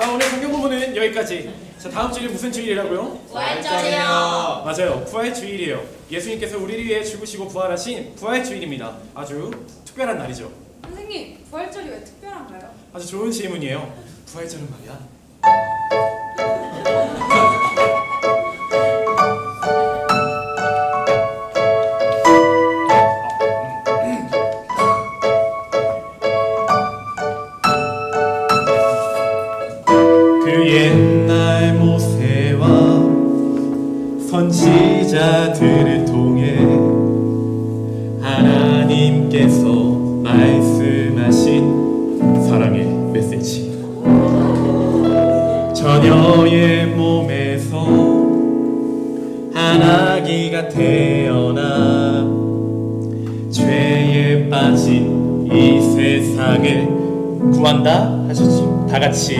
자 오늘 성경 부분은 여기까지. 자 다음 주일이 무슨 주일이라고요? 부활절이요. 맞아요. 부활 주일이에요. 예수님께서 우리를 위해 죽으시고 부활하신 부활 주일입니다. 아주 특별한 날이죠. 선생님, 부활절이 왜 특별한가요? 아주 좋은 질문이에요. 부활절은 말이야. 말씀하신 사랑의 메시지. 처녀의 몸에서 한 아기가 태어나 죄에 빠진 이 세상을 구한다 하셨죠 다 같이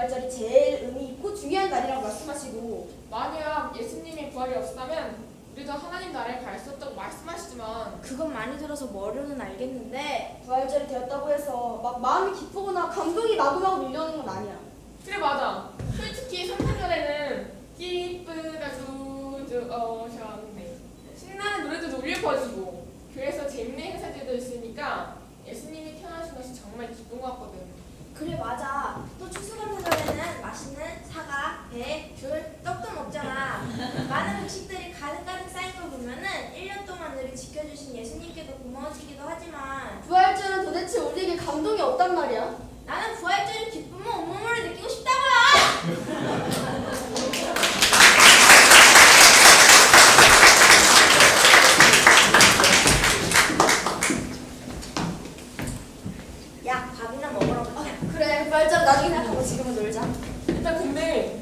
부활절이 제일 의미 있고 중요한 날이라고 말씀하시고 만약 예수님이 부활이 없었다면 우리도 하나님 나라에 갈 수 없다고 말씀하시지만 그건 많이 들어서 머리로는 알겠는데 부활절이 되었다고 해서 막 마음이 기쁘거나 감동이 마구마구 밀려오는 건 아니야 그래 맞아. 솔직히 성탄절에는 기쁘다 주주어셨네. 신나는 노래도 울려 퍼지고 교회에서 재밌는 행사들도 있으니까 예수님이 태어나신 것이 정말 기쁜 것 같거든. 그래 맞아 또 추수감 사절에는 맛있는 사과, 배, 귤, 떡도 먹잖아 많은 음식들이 가득가득 쌓인 걸 보면은 1년 동안 우리 지켜주신 예수님께도 고마워지기도 하지만 부활절은 도대체 우리에게 감동이 없단 말이야. 나는 부활절의 기쁨을 온몸으로 느끼고 싶다고요 야 밥이나 먹으러 가자 그래, 부활절 나중에 생각하고 지금은 놀자. 일단 근데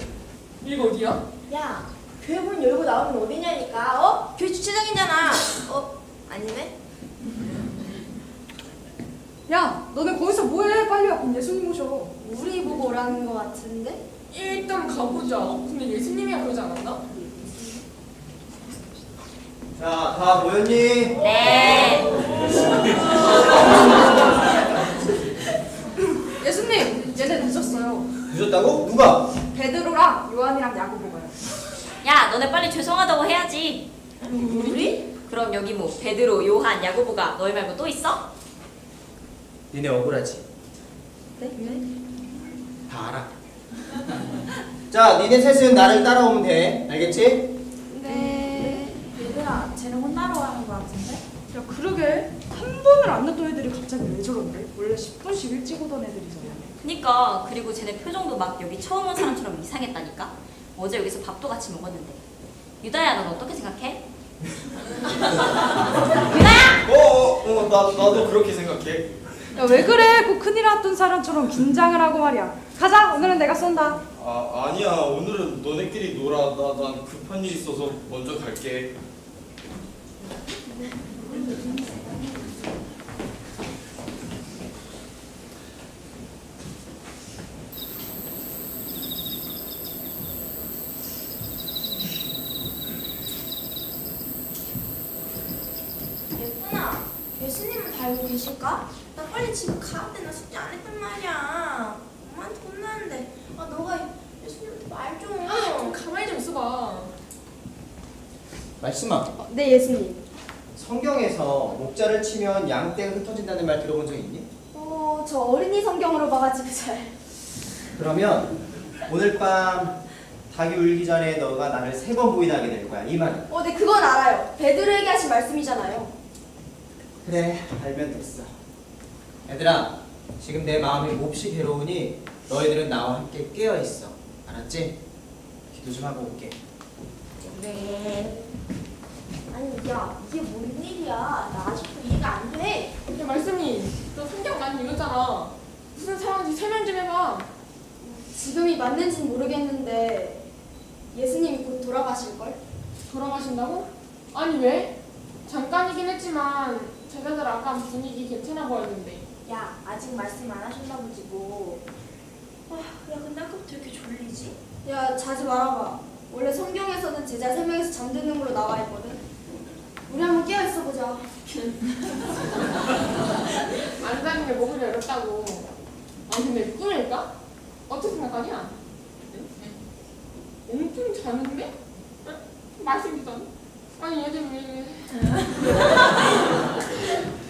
여기가 어디야? 야 교회 문 열고 나오면 어디냐니까 어? 교회 주차장이잖아 어? 아니네? 야, 너네 거기서 뭐해? 빨리 와. 그럼 예수님 오셔. 우리 보고 오라는 것 같은데? 일단 가보자. 근데 예수님이 그러지 않았나? 자, 다 모였니? 네. 예수님, 얘네 늦었어요. 늦었다고? 누가? 베드로랑 요한이랑 야고보가요. 야, 너네 빨리 죄송하다고 해야지. 우리? 그럼 여기 뭐 베드로, 요한, 야고보가 너희 말고 또 있어? 니네 억울하지? 네? 다 알아. 자, 니네 셋은 나를 따라오면 돼. 알겠지? 네 얘들아 쟤는 혼나러 가는 거 같은데? 야, 그러게. 한 번을 안 늦던 애들이 갑자기 왜 저런데? 원래 10분씩 일찍 오던 애들이잖아. 그니까 그리고 쟤네 표정도 막 여기 처음 온 사람처럼 이상했다니까. 어제 여기서 밥도 같이 먹었는데. 유다야, 넌 어떻게 생각해? 어, 어, 어, 나, 나도 그렇게 생각해. 야 왜 그래? 꼭 큰일 났던 사람처럼 긴장을 하고 말이야. 가자. 오늘은 내가 쏜다. 아 아니야 오늘은 너네끼리 놀아 나 난 급한 일 있어서 먼저 갈게 예쁜아, 예수님은 다 알고 계실까? 나 빨리 집에 가야 돼. 나 숙제 안 했단 말이야. 엄마한테 혼나는데. 아, 너가 예수님한테 말 좀. 좀 가만히 좀 있어봐. 말씀아. 네 예수님. 성경에서 목자를 치면 양떼가 흩어진다는 말 들어본 적 있니? 어, 저 어린이 성경으로 봐가지고 잘. 그러면 오늘 밤 닭이 울기 전에 너가 나를 세번 보이나 하게 될 거야. 이 말이야. 어, 네 그건 알아요. 베드로에게 하신 말씀이잖아요. 그래 알면 됐어 얘들아 지금 내 마음이 몹시 괴로우니 너희들은 나와 함께 깨어 있어 알았지? 기도 좀 하고 올게 네. 아니, 야, 이게 뭔 일이야? 나 아직도 이해가 안 돼. 근데 말씀이 너 성경 많이 읽었잖아. 무슨 상황인지 설명 좀 해봐. 지금이 맞는지는 모르겠는데 예수님이 곧 돌아가실걸? 돌아가신다고? 아니 왜? 잠깐이긴 했지만 제자들 아까 분위기 괜찮아 보였는데. 야, 아직 말씀 안 하셨나 보지 뭐. 아, 야, 근데 아까부터 왜 이렇게 졸리지? 야, 자지 말아봐. 원래 성경에서는 제자 세 명에서 잠드는 걸로 나와 있거든. 우리 한번 깨어 있어 보자. 안 자는 게 목을 열었다고. 아니 근데 꿈일까? 어떻게 생각하냐? 옹중 자는데? 말씀이잖아. 아니 얘들 왜 이래?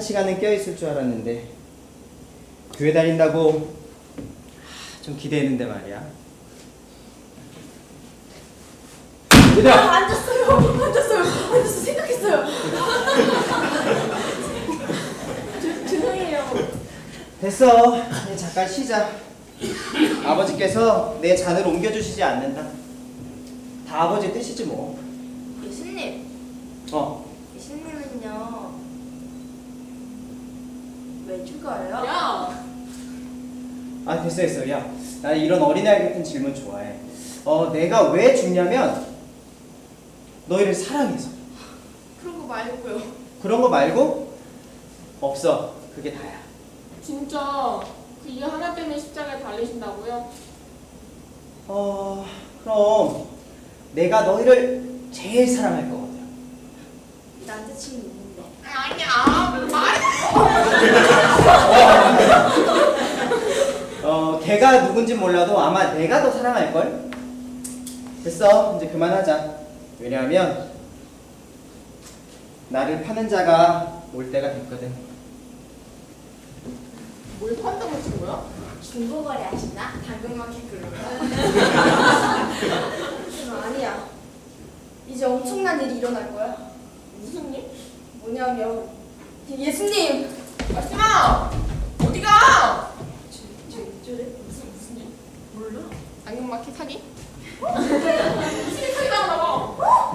한 시간은 껴있을 줄 알았는데 교회 다닌다고 아, 좀 기대했는데 말이야 얘들아! 아, 앉았어요. 앉았어요. 앉았어. 생각했어요. 죄- 죄송해요. 됐어 이제 잠깐 쉬자 아버지께서 내 잔을 옮겨주시지 않는다 다 아버지 뜻이지 뭐어 예수님, 예수님은요. 왜 죽어요? 야, 아 됐어 됐어 야 나 이런 어린아이 같은 질문 좋아해 어 내가 왜 죽냐면 너희를 사랑해서 그런 거 말고요. 그런 거 말고 없어. 그게 다야. 진짜 그 이유 하나 때문에 십자가에 달리신다고요? 어, 그럼 내가 너희를 제일 사랑할 거거든. 남자친구. 아니야 말 어, 걔가 누군지 몰라도 아마 내가 더 사랑할 걸. 됐어. 이제 그만하자. 왜냐하면 나를 파는 자가 올 때가 됐거든. 뭘 판다고 하신 거야? 중고거래 하시나? 당근마켓 그런 거. 음, 아니야. 이제 엄청난 일이 일어날 거야. 무슨 일? 뭐냐면 예수님 말씀아 어디가? 무슨 무슨 일? 몰라. 당근마켓 사기? 무슨 사기 당하나 봐.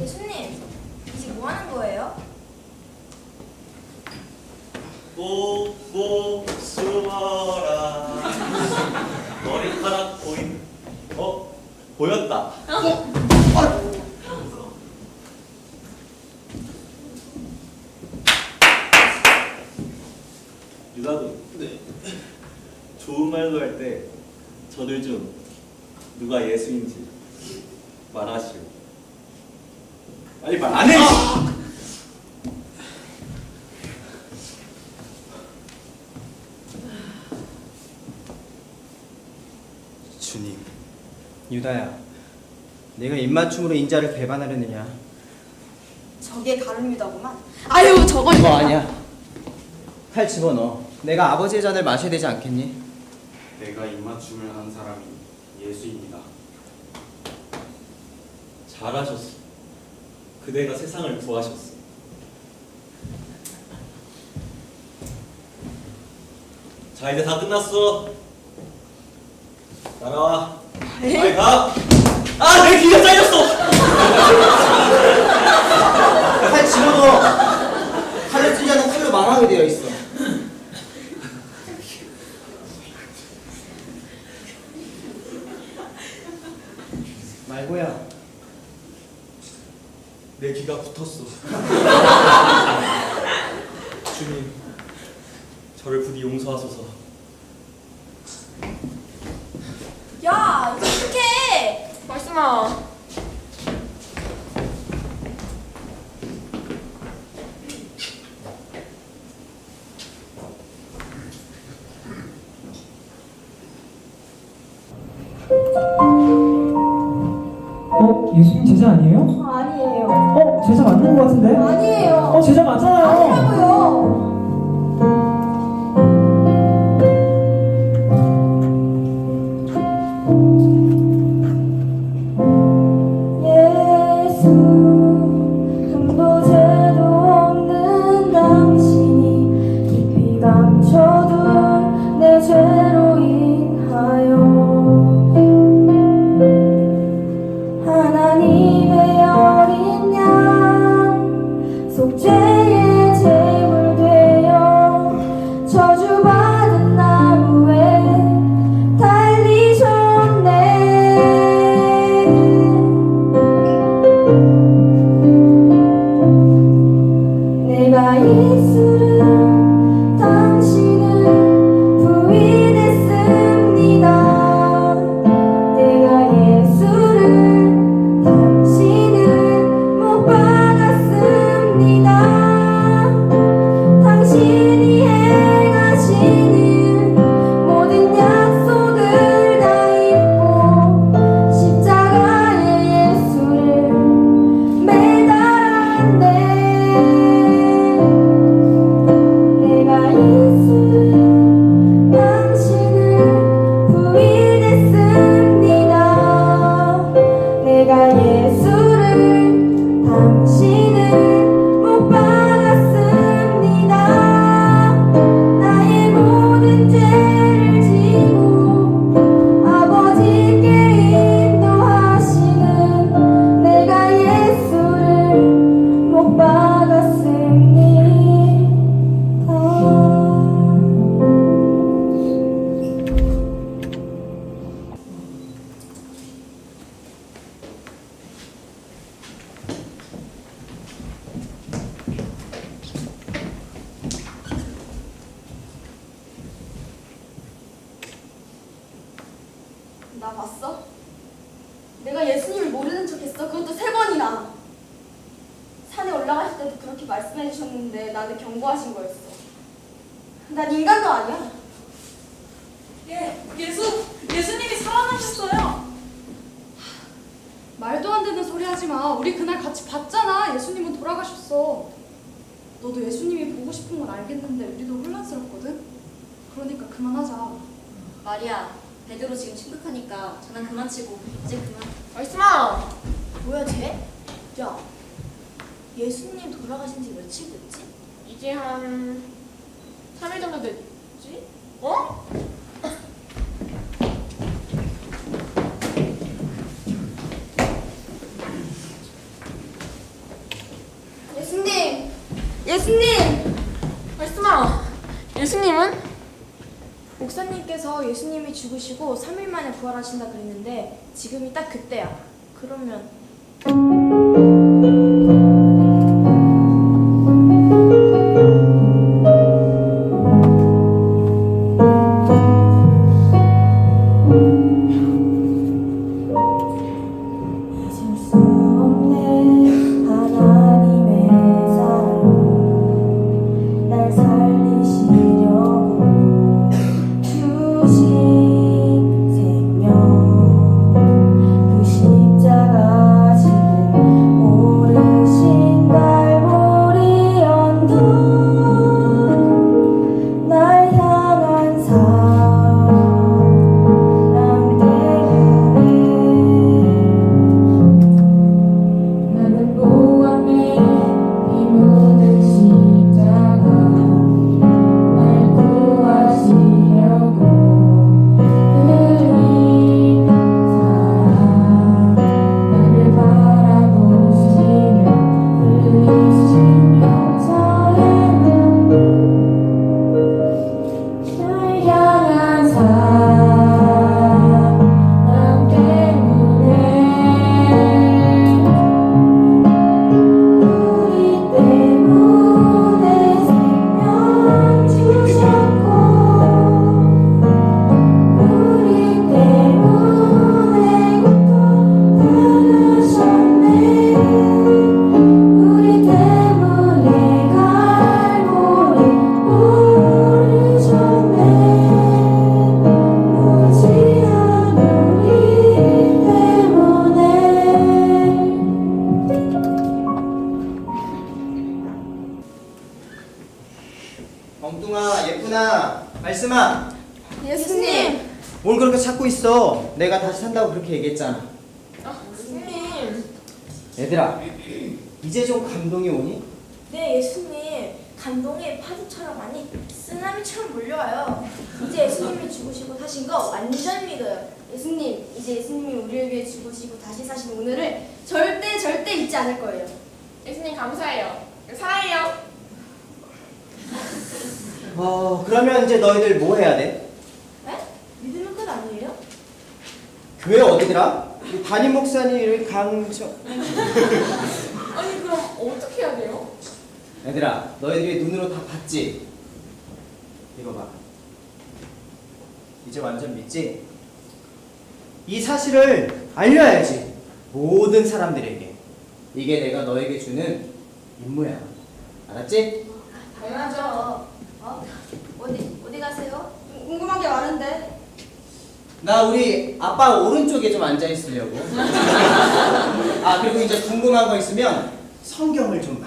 예수님, 이제 뭐 하는 거예요? 꼭꼭 숨어라 머리카락 보인 어 보였다 유다도 네 좋은 말로 할 때 저들 중 누가 예수인지 말하시오 빨리 말 안 해! 주님. 유다야. 내가 입맞춤으로 인자를 배반하려느냐? 저게 가룟유다구만. 아유 저건 그거 아니야. 칼 집어넣어. 내가 아버지의 잔을 마셔야 되지 않겠니? 내가 입맞춤을 한 사람이 예수입니다. 잘하셨어. 그대가 세상을 구하셨어. 자 이제 다 끝났어. 따라와. 빨리 가. 아 내 귀가 잘렸어. 칼 집어넣어. 칼을 않은 칼로 망하게 되어 있어. 말고야. 내 귀가 붙었어. 주님, 저를 부디 용서하소서. 안 되는 소리 하지 마. 우리 그날 같이 봤잖아. 예수님은 돌아가셨어. 너도 예수님이 보고 싶은 건 알겠는데 우리도 혼란스럽거든. 그러니까 그만하자. 마리아, 베드로 지금 심각하니까 장난 그만 치고 이제 그만. 말씀아. 뭐야 쟤? 야 예수님 돌아가신 지 며칠 됐지? 이제 한 3일 정도 됐지? 어? 예수님! 예수님! 말씀아. 예수님은? 목사님께서 예수님이 죽으시고 3일 만에 부활하신다 그랬는데 지금이 딱 그때야. 그러면 예수님. 얘들아 이제 좀 감동이 오니? 네 예수님 감동이 파도처럼 아니 쓰나미처럼 몰려와요. 이제 예수님이 죽으시고 사신 거 완전 믿어요. 예수님, 이제 예수님이 우리를 위해 죽으시고 다시 사신 오늘을 절대 절대 잊지 않을 거예요. 예수님 감사해요. 사랑해요. 어 그러면 이제 너희들 뭐 해야 돼? 에? 믿으면 끝 아니에요? 교회 어디더라? 담임 목사님 강정 아니 그럼 어떻게 해야 돼요? 얘들아 너희들이 눈으로 다 봤지? 이거 봐 이제 완전 믿지? 이 사실을 알려야지 모든 사람들에게 이게 내가 너에게 주는 임무야 알았지? 당연하죠. 어? 어디 어디 가세요? 궁금한 게 많은데. 나 우리 아빠 오른쪽에 좀 앉아 있으려고 아 그리고 이제 궁금한 거 있으면 성경을 좀 봐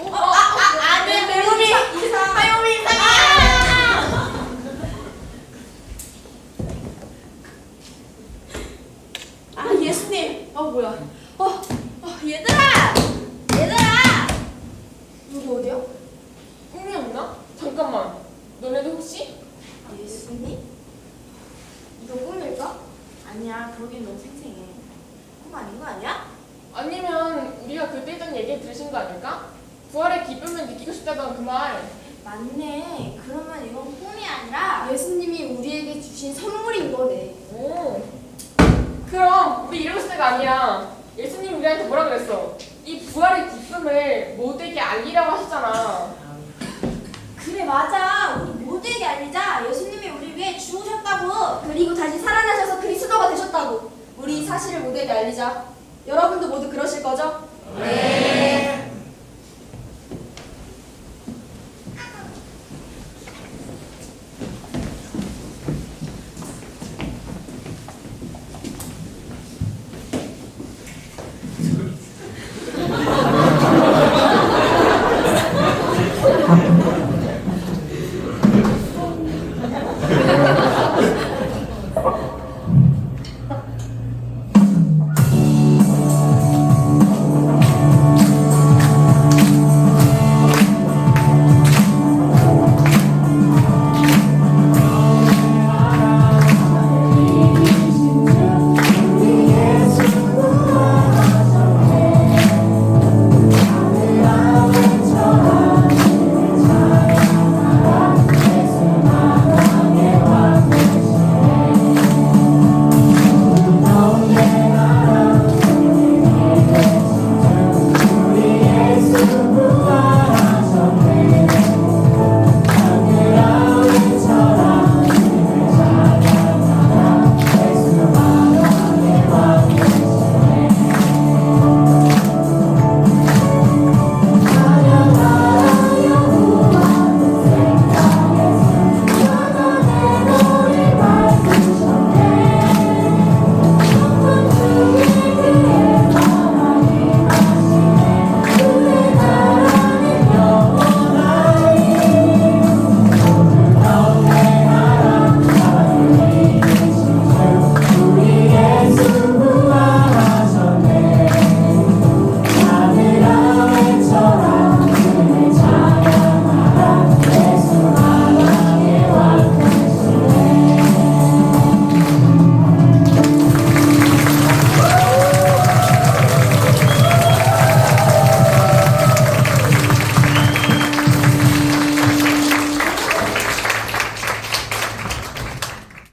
어, 아, 아, 아, 네, 내 몸이 이상. 하영이 이상해. 아 예수님. 아 뭐야? 어, 어 얘들아, 얘들아. 누구 어디요? 꿈이었나? 잠깐만. 너네도 혹시? 예수님? 이거 꿈일까? 아니야 그러긴 너무 생생해. 꿈 아닌 거 아니야? 아니면 우리가 그때 했던 얘기 들으신 거 아닐까? 부활의 기쁨을 느끼고 싶다던 그 말. 맞네. 그러면 이건 꿈이 아니라 예수님이 우리에게 주신 선물인 거네. 오. 그럼 우리 이러고 있을 때가 아니야. 예수님 우리한테 뭐라 그랬어? 이 부활의 기쁨을 모두에게 알리라고 하셨잖아. 그래 맞아. 모두에게 알리자. 예수님이 우리 위해 죽으셨다고. 그리고 다시 살아나셔서 그리스도가 되셨다고. 우리 이 사실을 모두에게 알리자. 여러분도 모두 그러실 거죠? 네.